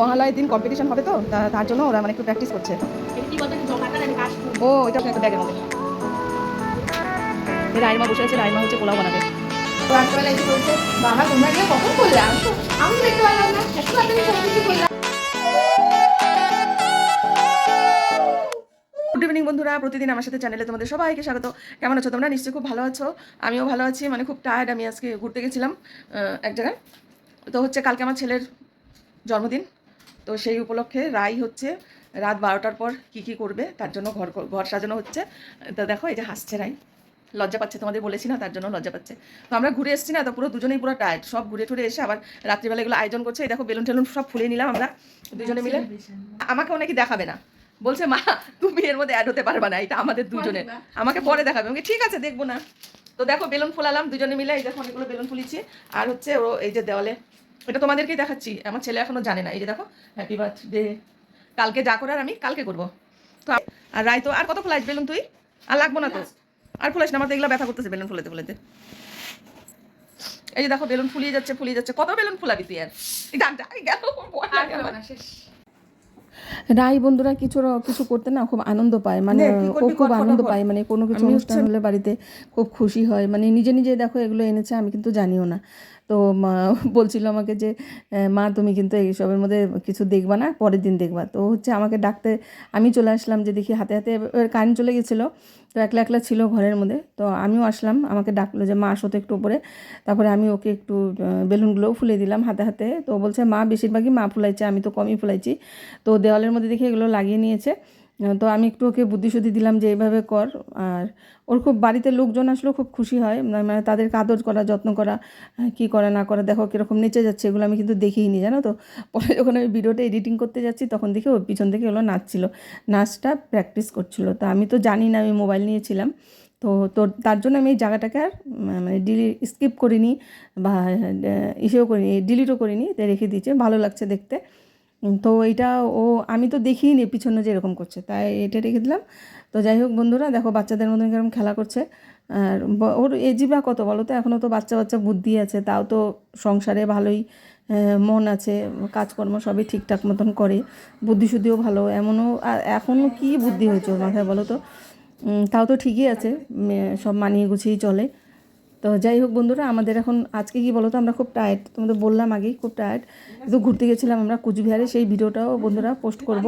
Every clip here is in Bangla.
মহালয়ের দিন কম্পিটিশন হবে তো তার জন্য ওরা মানে একটু প্র্যাকটিস করছে। ও এটা একটা ব্যাগের মধ্যে রাইমা বসে আছে রাইমা হচ্ছে পোলাও বানাবে। তো এসে বলছে বাবা তোমরা গিয়ে কখন করলে? আমি তো আমি তো দেখতে পারলাম না। এত তাড়াতাড়ি সব কিছু করলাম। গুড ইভিনিং বন্ধুরা প্রতিদিন আমার সাথে চ্যানেলে তোমাদের সবাইকে স্বাগত। কেমন আছো তোমরা? নিশ্চয়ই খুব ভালো আছো। আমিও ভালো আছি মানে খুব টায়ার্ড আমি আজকে ঘুরতে গেছিলাম এক জায়গায়। তো হচ্ছে কালকে আমার ছেলের জন্মদিন। তো সেই উপলক্ষে রাই হচ্ছে রাত বারোটার পর কি কি করবে তার জন্য ঘর ঘর সাজানো হচ্ছে। তো দেখো এই যে হাসছে রাই। লজ্জা পাচ্ছে তোমাদের বলেছি না তার জন্য লজ্জা পাচ্ছে। তো আমরা ঘুরে এসেছি না তো পুরো দুজনেই পুরো টায়ার্ড সব ঘুরে টুরে এসে আবার রাত্রিবেলা এগুলো আয়োজন করছে। এই দেখো বেলুন টেলুন সব ফুলে নিলাম আমরা দুজনে মিলে। আমাকে অনেকে দেখাবে না। বলছে মা তুমি এর মধ্যে অ্যাড হতে পারবে না এটা আমাদের দুজনে আমাকে পরে দেখাবে। আমাকে ঠিক আছে দেখব না। তো দেখো বেলুন ফোলালাম দুজনে মিলে এই দেখো অনেকগুলো বেলুন ফুলিয়েছি। আর হচ্ছে ও এই যে দেওয়ালে এটা তোমাদেরকেই দেখাচ্ছি। আমার ছেলে এখনও জানে না। এই যে দেখো হ্যাপি বার্থডে কালকে যা করার আমি কালকে করব। তো আর রায় তো আর কত ফুলাইস বেলুন তুই? আর লাগবো না তো? আর ফুলাইস না আমার তো এগুলো ব্যথা করতেছে বেলুন ফুলাতে ফুলাতে। এই যে দেখো বেলুন ফুলিয়ে যাচ্ছে ফুলিয়ে যাচ্ছে। কত বেলুন ফুলাবি তুই আর? গেল। রাই বন্ধুরা কিছু কিছু করতে না খুব আনন্দ পায়। মানে ও খুব আনন্দ পায়। মানে কোনো কিছু অনুষ্ঠান হলে বাড়িতে খুব খুশি হয়। মানে নিজে নিজে দেখো এগুলো এনেছে আমি কিন্তু জানিও না। তো বলছিল আমাকে যে মা তুমি কিন্তু এইসবের মধ্যে কিছু দেখবা না, পরের দিন দেখবা। তো হচ্ছে আমাকে ডাকতে, আমি চলে আসলাম যে দেখি হাতে হাতে কারেন্ট চলে গেছিল, তো একলা একলা ছিল ঘরের মধ্যে। তো আমিও আসলাম, আমাকে ডাকলো যে, মা, আসো তো একটু উপরে। তারপরে আমি ওকে একটু বেলুনগুলোও ফুলে দিলাম হাতে হাতে। তো বলছে, মা, বেশিরভাগই মা ফুলাইছে, আমি তো কমই ফুলাইছি। তো দেওয়ালের মধ্যে দেখি এগুলো লাগিয়ে নিয়েছে। তো আমি একটু ওকে বুদ্ধিশুদ্ধি দিলাম যে এইভাবে কর। আর ওর খুব বাড়িতে লোকজন আসলেও খুব খুশি হয়। মানে তাদের তাদেরকে আদর করা যত্ন করা আহ, কী করা না করা দেখো কীরকম নেচে যাচ্ছে এগুলো আমি কিন্তু দেখিনি জানো তো? পরে যখন আমি ভিডিওটা এডিটিং করতে যাচ্ছি তখন দেখি ওর পিছন থেকে ওগুলো নাচছিল নাচটা প্র্যাকটিস করছিল। তো আমি তো জানি না আমি মোবাইল নিয়েছিলাম তো তো তার জন্য আমি এই জায়গাটাকে আর মানে ডিলি স্কিপ করিনি বা ইসেও করিনি ডিলিটও করিনি রেখে দিয়েছে। ভালো লাগছে দেখতে। তো এইটা ও, আমি তো দেখিনি পিছনে যে এরকম করছে, তাই এটা রেখে দিলাম। তো যাই হোক বন্ধুরা, দেখো বাচ্চাদের মতন কেরম খেলা করছে। আর ওর এজি বা কত বলো তো? এখনও তো বাচ্চা বাচ্চা বুদ্ধি আছে, তাও তো সংসারে ভালোই মন আছে, কাজকর্ম সবই ঠিকঠাক মতন করে, বুদ্ধিশুদ্ধিও ভালো, এমনও এখনও কী বুদ্ধি হয়েছে ওর মাথায় বলো তো? তাও তো ঠিকই আছে সব মানিয়ে গুছিয়েই চলে। তো যাই হোক বন্ধুরা, আমাদের এখন আজকে কি বলো তো আমরা খুব টায়ার্ড তোমাদের বললাম আগেই খুব টায়ার্ড কিন্তু ঘুরতে গেছিলাম আমরা কুচবিহারে, সেই ভিডিওটাও বন্ধুরা পোস্ট করব।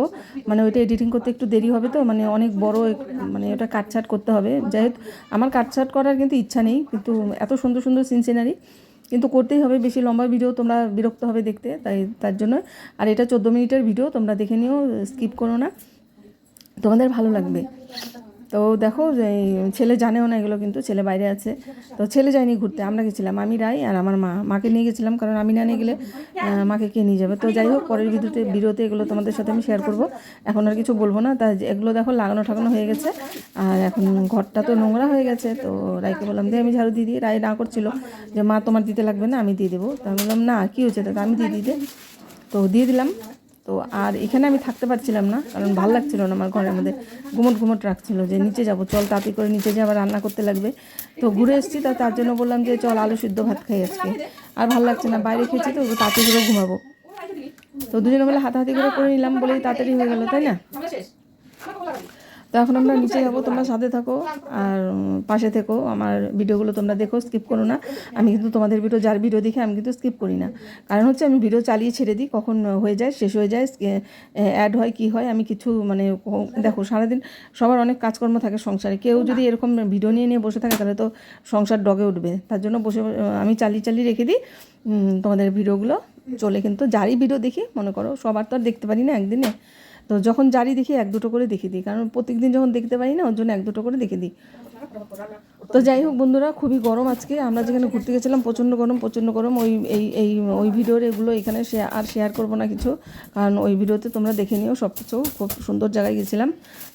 মানে ওইটা এডিটিং করতে একটু দেরি হবে তো মানে অনেক বড় মানে ওটা কাটছাট করতে হবে। যাই হোক, আমার কাটছাট করার কিন্তু ইচ্ছা নেই, কিন্তু এত সুন্দর সুন্দর সিন সিনারি কিন্তু করতেই হবে, বেশি লম্বা ভিডিও তোমরা বিরক্ত হবে দেখতে, তাই, তার জন্য। আর এটা চোদ্দ মিনিটের ভিডিও তোমরা দেখে নিও স্কিপ করো না। তোমাদের ভালো লাগবে। তো দেখো যে ছেলে জানেও না এগুলো কিন্তু, ছেলে বাইরে আছে। তো ছেলে যায়নি ঘুরতে, আমরা গেছিলাম, আমি, রাই আর আমার মা। মাকে নিয়ে গেছিলাম, কারণ আমি না নিয়ে গেলে মাকে কে নিয়ে যাবে? তো যাই হোক, পরের ভিডিওতে ভিডিওতে এগুলো তোমাদের সাথে আমি শেয়ার করব। এখন আর কিছু বলব না, তা এগুলো দেখো লাগানো ঠাকানো হয়ে গেছে। আর এখন ঘরটা তো নোংরা হয়ে গেছে, তো রাইকে বললাম দিয়ে আমি ঝাড়ু দিয়ে দিই। রায় না করছিল যে, মা, তোমার দিতে লাগবে না, আমি দিয়ে দেবো। তো আমি বললাম, না, কী হয়েছে? দাদা আমি দিয়ে দিই দে। তো দিয়ে দিলাম। তো আর এখানে আমি থাকতে পারছিলাম না, কারণ ভালো লাগছিল না আমার ঘরের মধ্যে। ঘুমট ঘুমট রাখছিল যে নিচে যাব, চল তাড়াতাড়ি করে নিচে যে আবার রান্না করতে লাগবে। তো ঘুরে এসেছি, তা তার জন্য বললাম যে চল আলু সিদ্ধ ভাত খাই আজকে। আর ভালো লাগছে না, বাইরে খেয়েছি তো, তাড়াতাড়ি করে ঘুমাবো। তো দুজনে মিলে হাতাহাতি করে করে নিলাম বলেই তাড়াতাড়ি হয়ে গেল, তাই না? এখন আমরা নিচে যাব তোমরা সাথে থাকো আর পাশে থেকো। আমার ভিডিওগুলো তোমরা দেখো স্কিপ করো না। আমি কিন্তু তোমাদের ভিডিও যার ভিডিও দেখে আমি কিন্তু স্কিপ করি না। কারণ হচ্ছে আমি ভিডিও চালিয়ে ছেড়ে দিই কখন হয়ে যায় শেষ হয়ে যায় অ্যাড হয় কি হয় আমি কিছু মানে দেখো সারাদিন সবার অনেক কাজকর্ম থাকে সংসারে। কেউ যদি এরকম ভিডিও নিয়ে নিয়ে বসে থাকে তাহলে তো সংসার ডগে উঠবে। তার জন্য বসে আমি চালিয়ে চালিয়ে রেখে দিই তোমাদের ভিডিওগুলো চলে কিন্তু যারই ভিডিও দেখি মনে করো সবার তো আর দেখতে পারি না একদিনে। তো যখন জারি দেখি এক দুটো করে দেখে দিই, কারণ প্রত্যেকদিন যখন দেখতে পারি না, ওর জন্য এক দুটো করে দেখে দিই। তো যাই হোক বন্ধুরা, খুবই গরম আজকে। আমরা যেখানে ঘুরতে গেছিলাম, প্রচণ্ড গরম প্রচণ্ড গরম। ওই, এই এই, ওই ভিডিওর এগুলো এখানে আর শেয়ার করব না কিছু। কারণ ওই ভিডিওতে তোমরা দেখে নিও সব কিছু খুব সুন্দর জায়গায় গেছিলাম।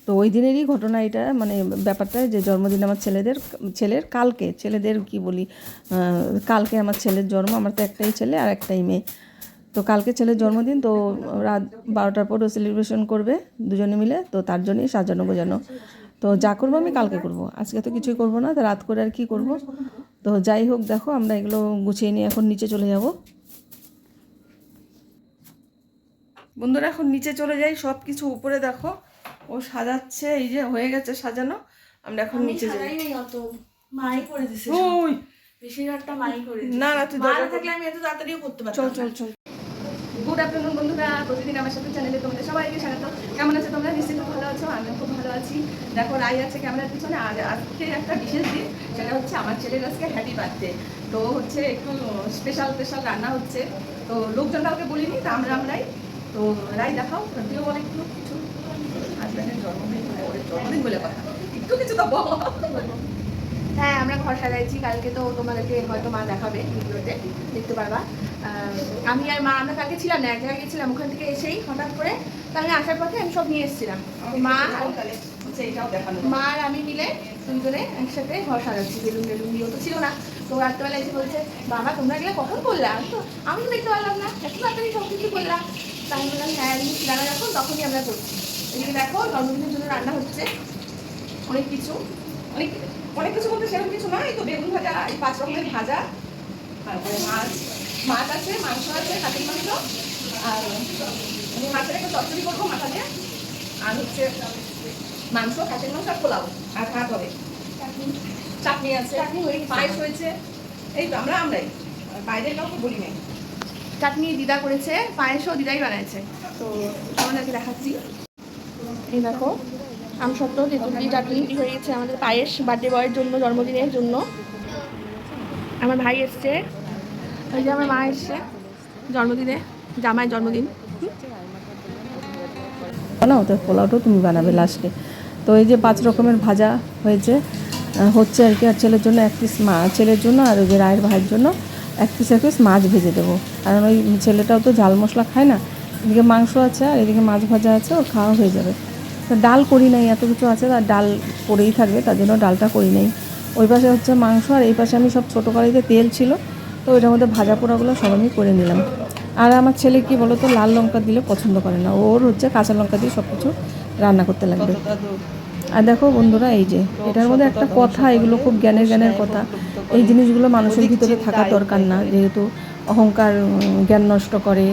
তো ওই দিনেরই ঘটনা এটা মানে ব্যাপারটা যে জন্মদিন আমার ছেলেদের, ছেলের কালকে, ছেলেদের কি বলি কালকে আমার ছেলের জন্ম, আমার তো একটাই ছেলে আর একটাই মেয়ে। তো কালকে ছেলের জন্মদিন তো রাত বারোটার পরও সেলিব্রেশন করবে দুজনে মিলে তো তার জন্যই সাজানো গোজানো। তো যা করব আমি কালকে করব। আজকে তো কিছুই করব না তো রাত করে আর কি করব? তো যাই হোক দেখো আমরা এগুলো গুছিয়ে নিয়ে এখন নিচে চলে যাব। বন্ধুরা এখন নিচে চলে যাই সব কিছু উপরে দেখো। ও সাজাচ্ছে এই যে হয়ে গেছে সাজানো। আমরা এখন নিচে যাই। সাজাই মাই করে দিছে ওই! বেশিরভাগটা মাই করে না না তুই থাকলে আমি এত তাড়াতাড়িও করতে চল চল চল। গুড আফটারনুন বন্ধুরা। প্রতিদিন আমার সাথে চ্যানেলে তোমাদের সবাইকে স্বাগত। কেমন আছে তোমরা? নিশ্চিত ভালো আছো, আমিও খুব ভালো আছি। দেখো, রাই আছে ক্যামেরার পিছনে, আর আজকে একটা বিশেষ দিন, সেটা হচ্ছে আমার ছেলের আজকে হ্যাপি বার্থডে তো হচ্ছে একটু স্পেশাল স্পেশাল রান্না হচ্ছে। তো লোকজন কাউকে বলিনি, তা আমরা, আমরাই। তো রাই, দেখাও তুইও বলে একটু কিছু। হাজব্যান্ডের জন্মদিন জন্মদিন বলে কথা। একটু কিছু তো বল। হ্যাঁ আমরা ঘর সাজাইছি। কালকে তো তোমাদেরকে হয়তো মা দেখাবে ভিডিওতে দেখতে পারবা। আমি আর মা আমরা কালকে ছিলাম না এক জায়গায় গেছিলাম ওখান থেকে এসেই হঠাৎ করে কালকে আসার পথে আমি সব নিয়ে এসেছিলাম। মা তাহলে মা আর আমি মিলে দুজনে একসাথে ঘর সাজাচ্ছি বেলুন বেলুন দিয়েও তো ছিল না। তো রাত্রেবেলা এসে বলছে বাবা তোমরা গেলে কখন আমি তো আমি তো দেখতে পারলাম না এত তাড়াতাড়ি সব কিছু করলাম তাই আমি বললাম হ্যাঁ ছিল না যখন তখনই আমরা করছি। এদিকে দেখো জন্মদিনের জন্য রান্না হচ্ছে। অনেক কিছু অনেক অনেক কিছু বলতে সেরকম কিছু না এই তো বেগুন ভাজা এই পাঁচ রকমের ভাজা তারপরে মাছ মাছ আছে মাংস আছে কাটির মাংস আর আমি মাছের একটা চচ্চড়ি করব মাথা দিয়ে আর হচ্ছে মাংস কাটির মাংস আর পোলাও আর ভাত হবে। চাটনি আছে চাটনি হয়ে পায়েস হয়েছে এই তো আমরা আমরাই বাইরের কাউকে বলি নাই। চাটনি দিদা করেছে পায়েসও দিদাই বানাইছে। তো আমাদেরকে দেখাচ্ছি। এই দেখো আম সত্য তেঁতুল চাটনি হয়ে গেছে আমাদের পায়েস বার্থডে বয়ের জন্য জন্মদিনের জন্য। আমার ভাই এসছে। ওই যে আমার মা এসছে। জন্মদিনে জামাই জন্মদিন। বানাও তো পোলাওটাও তুমি বানাবে লাস্টে তো এই যে পাঁচ রকমের ভাজা হয়েছে হচ্ছে আর কি আর ছেলের জন্য এক পিস মা ছেলের জন্য আর ওই যে রায়ের ভাইয়ের জন্য এক পিস এক পিস মাছ ভেজে দেবো। কারণ ওই ছেলেটাও তো ঝাল মশলা খায় না। এদিকে মাংস আছে আর এদিকে মাছ ভাজা আছে ওর খাওয়া হয়ে যাবে। ডাল করি নাই, এত কিছু আছে, আর ডাল পড়েই থাকবে, তার জন্য ডালটা করি নাই। ওই পাশে হচ্ছে মাংস, আর এই পাশে আমি সব ছোটো কড়াইতে তেল ছিল, তো ওইটার মধ্যে ভাজা পোড়াগুলো সব আমি করে নিলাম। আর আমার ছেলে কি বলো তো লাল লঙ্কা দিলে পছন্দ করে না, ওর হচ্ছে কাঁচা লঙ্কা দিয়ে সব কিছু রান্না করতে লাগবে। আর দেখো বন্ধুরা, এই যে, এটার মধ্যে একটা কথা, এগুলো খুব জ্ঞানের জ্ঞানের কথা। এই জিনিসগুলো মানুষের ভিতরে থাকা দরকার না, যেহেতু অহংকার, জ্ঞান নষ্ট করে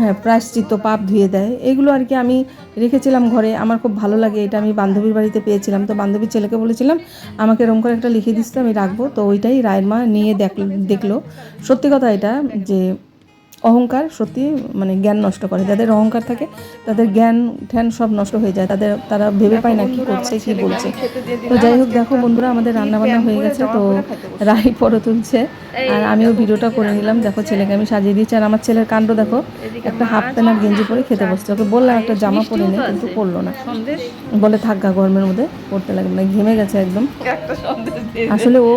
হ্যাঁ প্রায়শ্চিত্ত, পাপ ধুয়ে দেয়। এগুলো আর কি আমি রেখেছিলাম ঘরে। আমার খুব ভালো লাগে, এটা আমি বান্ধবীর বাড়িতে পেয়েছিলাম। তো বান্ধবীর ছেলেকে বলেছিলাম, আমাকে এরকম করে একটা লিখে দিতে আমি রাখব। তো ওইটাই রায়ের মা নিয়ে দেখ, দেখল। সত্যি কথা এটা যে অহংকার সত্যি মানে জ্ঞান নষ্ট করে। যাদের অহংকার থাকে তাদের জ্ঞান ঠ্যান সব নষ্ট হয়ে যায়। তাদের তারা ভেবে পায় না কি করছে কি বলছে। তো যাই হোক দেখো বন্ধুরা আমাদের রান্না বান্না হয়ে গেছে তো রাই পরো তুলছে। আর আমিও ভিডিওটা করে নিলাম। দেখো ছেলেকে আমি সাজিয়ে দিয়েছি আর আমার ছেলের কাণ্ড দেখো। একটা হাফ প্যান্ট আর গেঞ্জি পরে খেতে বসছে। ওকে বললাম একটা জামা পরে নে কিন্তু পরলো না। বলে থাক গরমের মধ্যে পড়তে লাগবে না। ঘেমে গেছে একদম। আসলে ও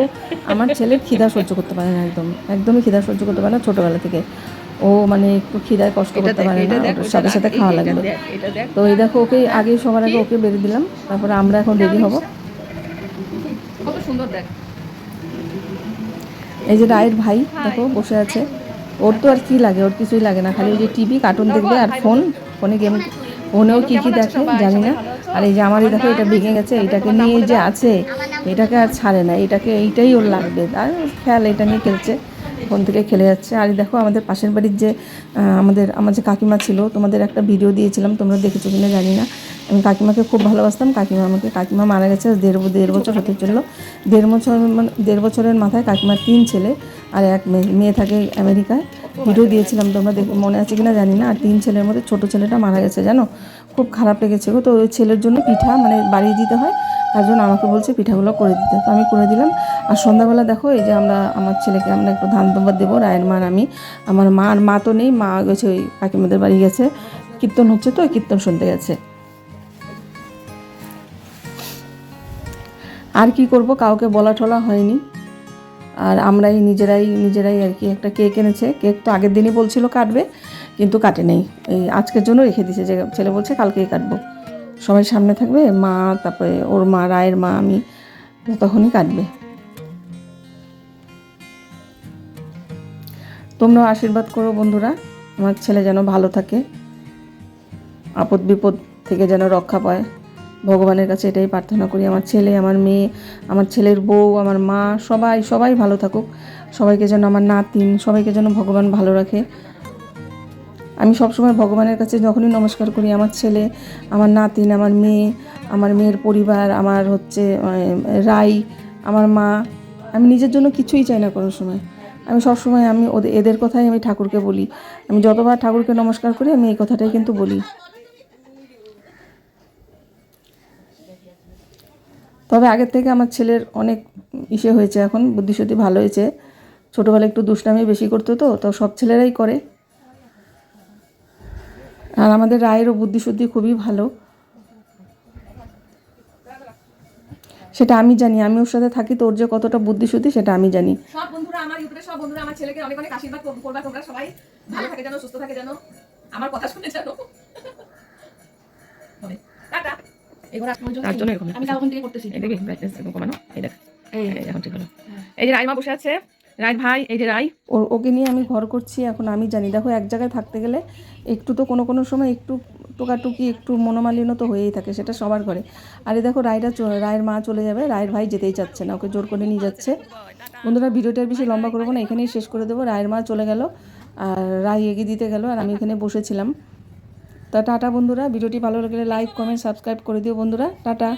আমার ছেলের খিদা সহ্য করতে পারে না একদম। একদমই খিদা সহ্য করতে পারে না ছোটবেলা থেকে। ও মানে একটু খিদায় কষ্ট করতে পারে না সাথে সাথে খাওয়া লাগবে এটা তো এই দেখো ওকে আগে সবার আগে ওকে বেরিয়ে দিলাম তারপরে আমরা এখন রেডি হব। কত সুন্দর দেখ। এই যে রায়ের ভাই দেখো বসে আছে। ওর তো আর কি লাগে ওর কিছুই লাগে না খালি ওই যে টিভি কার্টুন দেখবে আর ফোন ফোনে গেম। ফোনেও কি কি দেখে জানি না। আর এই যে আমারই দেখো এটা ভেঙে গেছে এটাকে নিয়ে যে আছে এটাকে আর ছাড়ে না এটাকে এইটাই ওর লাগবে আর খেয়াল এটা নিয়ে খেলছে। ফোন থেকে খেলে যাচ্ছে। আর দেখো আমাদের পাশের বাড়ির যে আমাদের, আমার যে কাকিমা ছিল, তোমাদের একটা ভিডিও দিয়েছিলাম, তোমরা দেখেছ কিনা জানি না। আমি কাকিমাকে খুব ভালোবাসতাম। কাকিমা আমাকে, কাকিমা মারা গেছে দেড় দেড় বছর হতে চলল। দেড় বছর মানে দেড় বছরের মাথায় কাকিমার তিন ছেলে আর এক মেয়ে মেয়ে থাকে আমেরিকায়। ভিডিও দিয়েছিলাম তোমরা দেখে, মনে আছে কিনা জানি না। আর তিন ছেলের মধ্যে ছোট ছেলেটা মারা গেছে, জানো? খুব খারাপ লেগেছে তো ওই ছেলের জন্য পিঠা মানে বাড়িয়ে দিতে হয়। তার জন্য আমাকে বলছে পিঠাগুলো করে দিতে। তো আমি করে দিলাম। আর সন্ধ্যাবেলা দেখো, এই যে আমরা, আমার ছেলেকে আমরা একটু ধান দুবার দেবো, রায়ের মার আমি। আমার মা আর মা তো নেই, মা গেছে ওই কাকিমাদের বাড়ি গেছে। কীর্তন হচ্ছে তো, ওই কীর্তন শুনতে গেছে। আর কি করব, কাউকে বলা টলা হয়নি। আর আমরাই নিজেরাই নিজেরাই আর কি একটা কেক এনেছে। কেক তো আগের দিনই বলছিল কাটবে, কিন্তু কাটে নেই এই আজকের জন্য রেখে দিছে যে ছেলে বলছে কালকেই কাটবো। সবাই সামনে থাকবে, মা, তারপরে ওর মা, রায়ের মা, আমি তখনই কাটবে। তোমরাও আশীর্বাদ করো বন্ধুরা, আমার ছেলে যেন ভালো থাকে, আপদ বিপদ থেকে যেন রক্ষা পায়। ভগবানের কাছে এটাই প্রার্থনা করি, আমার ছেলে, আমার মেয়ে, আমার ছেলের বউ, আমার মা, সবাই সবাই ভালো থাকুক। সবাইকে যেন আমার নাতিন, সবাইকে যেন ভগবান ভালো রাখে। আমি সবসময় ভগবানের কাছে যখনই নমস্কার করি, আমার ছেলে, আমার নাতিন, আমার মেয়ে, আমার মেয়ের পরিবার, আমার হচ্ছে রাই, আমার মা, আমি নিজের জন্য কিছুই চাই না কোনো সময়। আমি সবসময় আমি ওদের এদের কথাই আমি ঠাকুরকে বলি। আমি যতবার ঠাকুরকে নমস্কার করি, আমি এই কথাটাই কিন্তু বলি। তবে আগের থেকে আমার ছেলের অনেক ইসে হয়েছে এখন, বুদ্ধিশুদ্ধি ভালো হয়েছে। ছোটোবেলায় একটু দুষ্টামি বেশি করতো তো তো সব ছেলেরাই করে। আর আমাদের রায়েরও বুদ্ধি বুদ্ধিশুদ্ধি খুবই ভালো। সেটা আমি জানি আমি ওর সাথে থাকি তোর যে কতটা বুদ্ধি বুদ্ধিশুদ্ধি সেটা আমি জানি। সব বন্ধুরা আমার ইউটিউবে সব বন্ধুরা আমার ছেলেকে অনেক অনেক আশীর্বাদ কর- করবা তোমরা সবাই ভালো থাকে যেন সুস্থ থাকে যেন আমার কথা শুনে যেন। হবে। টাটা। তার জন্য এরকম আমি তখন থেকে করতেছি। এই দেখবি ব্রাইটনেস কমানো। এই দেখ এই এখন ঠিক হলো এই যে রাইমা বসে আছে রাই ভাই, এই যে রাই ওর ওকে নিয়ে আমি ঘর করছি, এখন আমি জানি। দেখো, এক জায়গায় থাকতে গেলে একটু তো কোনো কোনো সময় একটু টোকাটুকি, একটু মনোমালিন্য তো হয়েই থাকে, সেটা সবার ঘরে। আর দেখো, রায়রা রায়ের মা চলে যাবে, রায়ের ভাই যেতেই চাচ্ছে না, ওকে জোর করে নিয়ে যাচ্ছে। বন্ধুরা ভিডিওটার বেশি লম্বা করব না, এখানেই শেষ করে দেবো। রায়ের মা চলে গেল, আর রায় এগিয়ে দিতে গেল, আর আমি এখানে বসেছিলাম। তা, টাটা বন্ধুরা, ভিডিওটি ভালো লাগলে লাইক, কমেন্ট, সাবস্ক্রাইব করে দিও বন্ধুরা। টাটা।